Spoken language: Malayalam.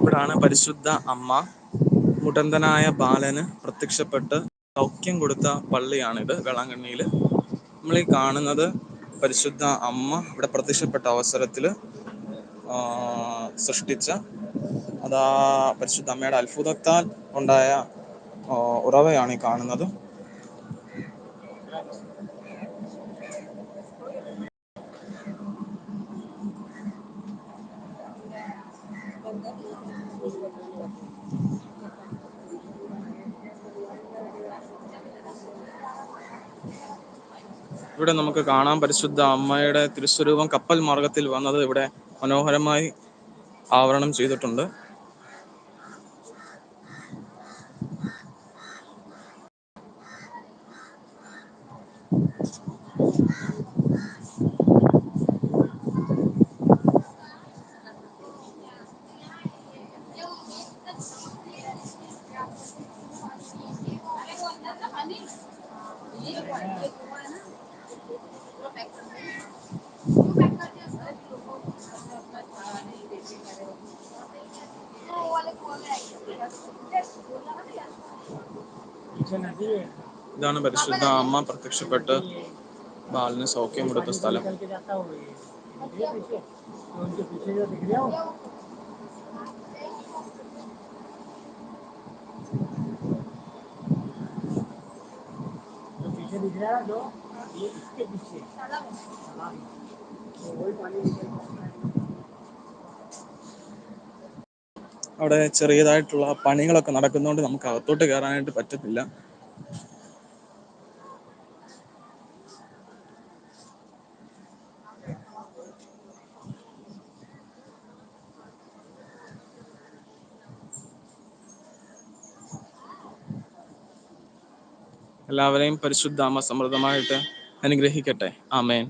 ഇവിടാണ് പരിശുദ്ധ അമ്മ. മുടന്തനായ ബാലന് പ്രത്യക്ഷപ്പെട്ട് സൗഖ്യം കൊടുത്ത പള്ളിയാണിത് വേളാങ്കണ്ണിയിൽ നമ്മൾ ഈ കാണുന്നത് പരിശുദ്ധ അമ്മ ഇവിടെ പ്രത്യക്ഷപ്പെട്ട അവസരത്തിൽ സൃഷ്ടിച്ച അതാ പരിശുദ്ധ അമ്മയുടെ അത്ഭുതത്താൽ ഉണ്ടായ ഉറവയാണ് ഈ കാണുന്നത്. ഇവിടെ നമുക്ക് കാണാം പരിശുദ്ധ അമ്മയുടെ തിരുസ്വരൂപം കപ്പൽ മാർഗത്തിൽ വന്നത് ഇവിടെ മനോഹരമായി ആവരണം ചെയ്തിട്ടുണ്ട്. ഇതാണ് പരിശുദ്ധ അമ്മ പ്രത്യക്ഷപ്പെട്ട് ബാലിന് സൗഖ്യം കൊടുത്ത സ്ഥലം निकल के जाता हो ये ये पीछे तो उनके पीछे जो दिख रहा हो जो पीछे दिख रहा है जो ये इसके पीछे तालाब है। तो वही पानी निकल അവിടെ ചെറിയതായിട്ടുള്ള പണികളൊക്കെ നടക്കുന്നതുകൊണ്ട് നമുക്ക് അകത്തോട്ട് കയറാനായിട്ട് പറ്റത്തില്ല. എല്ലാവരെയും പരിശുദ്ധാമ സമൃദ്ധമായിട്ട് അനുഗ്രഹിക്കട്ടെ. ആമേൻ.